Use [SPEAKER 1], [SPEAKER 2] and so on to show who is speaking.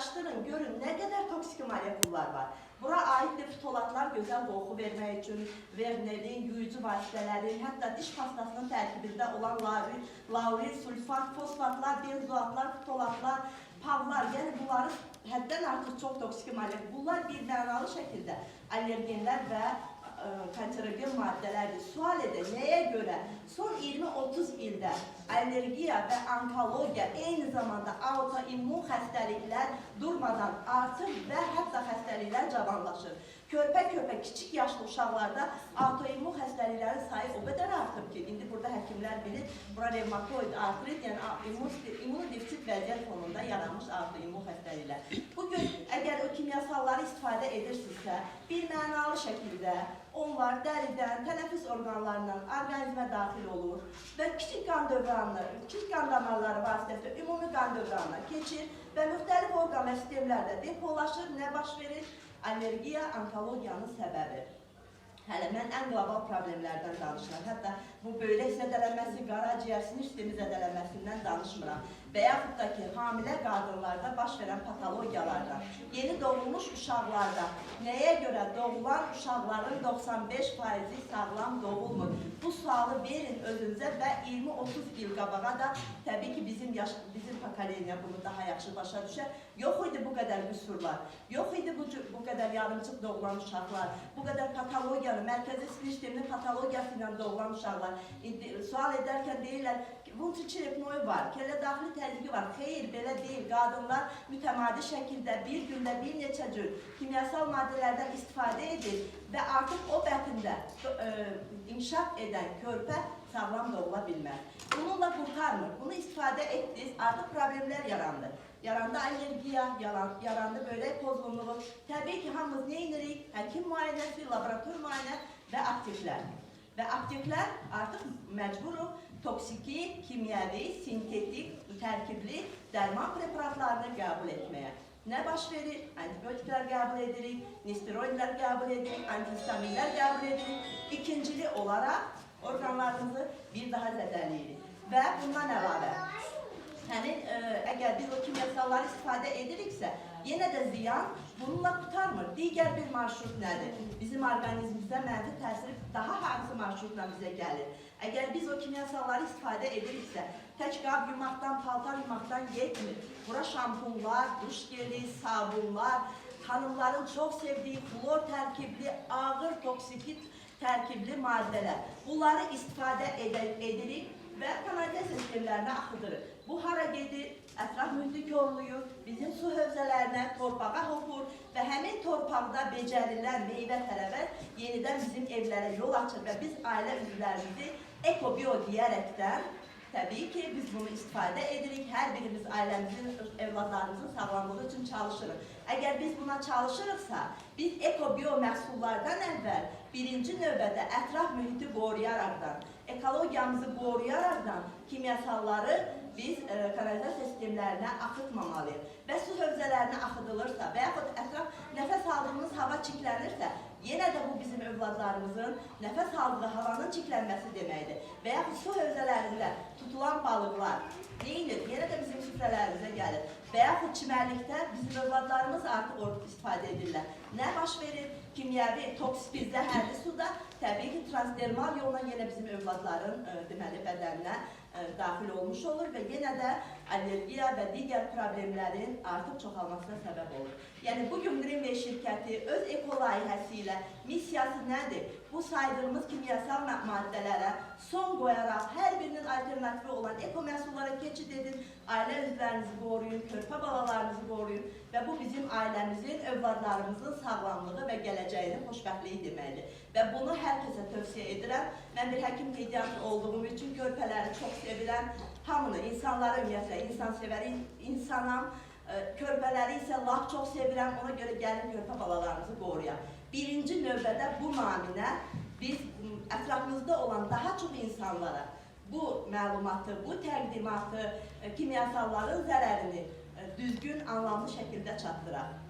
[SPEAKER 1] araştırın, görün ne kadar toksik moleküllər var. Bura aiddir fitolatlar gözəl qoxu vermək üçün, vernerin, yuyucu vasitələrin, hətta diş pastasının tərkibində olan lauril, lauril, sulfat, fosfatlar, benzoatlar, fitolatlar, pavlar, yəni bunları həddən artıq çox toksik molekül. Bunlar bir mənalı şəkildə allergenlər və kanserogen maddələrdir. Sual edir, nəyə görə son 20-30 ildə allergiya və onkologiya eyni zamanda autoimmun xəstəliklər durmadan artır və hətta xəstəliklər cavanlaşır. Körpə-körpə kiçik yaşlı uşaqlarda autoimmun xəstəliklərin sayı o qədər artıb ki, indi burada həkimlər bilir, bura revmatoid artrit, yəni immun, immunodefisit vəziyyət fonunda yaranmış autoimmun xəstəliklər. O kimyasalları istifadə edirsinizsə, bir mənalı şəkildə onlar dəridən, tənəffüs orqanlarından orqanizmə daxil olur və kiçik qan dövranını, kiçik qan damarları vasitəsilə ümumi qan dövranına keçir və müxtəlif orqan və sistemlərdə depolaşır, nə baş verir? Allergiya onkologiyanın səbəbi. Hələ mən ən qlobal problemlərdən danışıram. Hətta bu böyrək zədələnməsi, qaraciyər, sinir zədələnməsindən danışmıram. Və yaxud da ki, hamilə qadınlarda baş verən patologiyalardan, yeni doğulmuş uşaqlarda nəyə görə doğulan uşaqların 95 faizi sağlam doğulmur? Bu sualı verin özünüzə və 20-30 il qabağa da təbii ki, bizim yaş bizim pokoleniya bunu daha yaxşı başa düşər. Yox idi bu qədər qüsurlar, yox idi bu, bu qədər yarımçıq doğulan uşaqlar, bu qədər patologiyanı, mərkəzi sinir sisteminin patologiyası ilə doğulan uşaqlar. İndi sual edərkən deyirlər, ki, bunun çirepnoy var, kəllə daxili təzyiqi var. Xeyr, belə deyil. Qadınlar mütəmadi şəkildə bir gündə bir neçə cür kimyasal maddələrdən istifadə edir və artıq o bətində ə, inkişaf edən körpə sağlam doğula bilməz. Bununla qurtarmır. Bunu istifadə etdiniz, artıq problemlər yarandı. Yarandı allergiya, yaran, yarandı börək pozğunluğu. Təbii ki, hamımız nə edirik? Həkim müayinəsi, laborator müayinə və aktivlər. Və aktivlər artıq məcburuq toksiki, kimyəvi, sintetik, tərkibli dərman preparatlarını qəbul etməyə. Nə baş verir? Antibiotiklər qəbul edirik, nesteroidlər qəbul edirik, antihistaminlər qəbul edirik. İkincili olaraq orqanlarımızı bir daha zədələyirik. Və bundan əlavə, həmin ə, əgər biz o kimyasalları istifadə ediriksə, yenə də ziyan bununla qurtarmır. Digər bir marşrut nədir? Bizim orqanizmimizə mənfi təsir daha hansı marşrutla bizə gəlir? Əgər biz o kimyasalları istifadə ediriksə, tək qab yumaqdan, paltar yumaqdan yetmir. Bura şampunlar, duş geli, sabunlar, xanımların çox sevdiyi flor tərkibli, ağır toksiki tərkibli maddələr. Bunları istifadə edirik və kanalizasiya sistemlərinə axıdırıq. Bu hara gedir? Ətraf mühiti korluyur, bizim su hövzələrinə, torpağa hopur və həmin torpaqda becərilən meyvə-tərəvəz yenidən bizim evlərə yol açır və biz ailə üzvlərimizi ekobio deyərekdən Təbii ki, biz bunu istifadə edirik. Hər birimiz ailəmizin, evladlarımızın sağlamlığı üçün çalışırıq. Əgər biz buna çalışırıqsa, biz ekobiyo məhsullardan əvvəl birinci növbədə ətraf mühiti qoruyaraqdan, ekologiyamızı qoruyaraqdan kimyasalları biz e, kanalizasiya sistemlərinə axıtmamalıyıq. Və su hövzələrinə axıdılırsa və yaxud ətraf nəfəs aldığımız hava çiklənirsə, yenə də bu bizim övladlarımızın nəfəs aldığı havanın çiklənməsi deməkdir. Və yaxud su hövzələrində tutulan balıqlar neyinir? Yenə də bizim süfrələrimizə gəlir. Və yaxud çimərlikdə bizim övladlarımız artıq orada istifadə edirlər. Nə baş verir? Kimyəvi, toksik, zəhərli suda təbii ki, transdermal yolla yenə bizim övladların ə, deməli bədəninə ə, daxil olmuş olur və yenə də allergiya və digər problemlərin artıq çoxalmasına səbəb olur. Yəni bu gün Greenway şirkəti öz eko layihəsi ilə missiyası nədir? Bu saydığımız kimyasal ma- maddələrə son qoyaraq hər birinin alternativi olan eko keçid edin, ailə üzvlərinizi qoruyun, körpə balalarınızı qoruyun və bu bizim ailəmizin, övladlarımızın sağlamlığı və gələcəyinin xoşbəxtliyi deməkdir. Və bunu hər kəsə tövsiyə edirəm. Mən bir həkim pediatr olduğum üçün körpələri çox sevirəm. Hamını, insanları ümumiyyətlə, insansevər in- insanam. Körpələri isə lap çox sevirəm. Ona görə gəlin körpə balalarımızı qoruyaq. Birinci növbədə bu naminə biz m, ətrafımızda olan daha çox insanlara bu məlumatı, bu təqdimatı, ə, kimyasalların zərərini ə, düzgün, anlamlı şəkildə çatdıraq.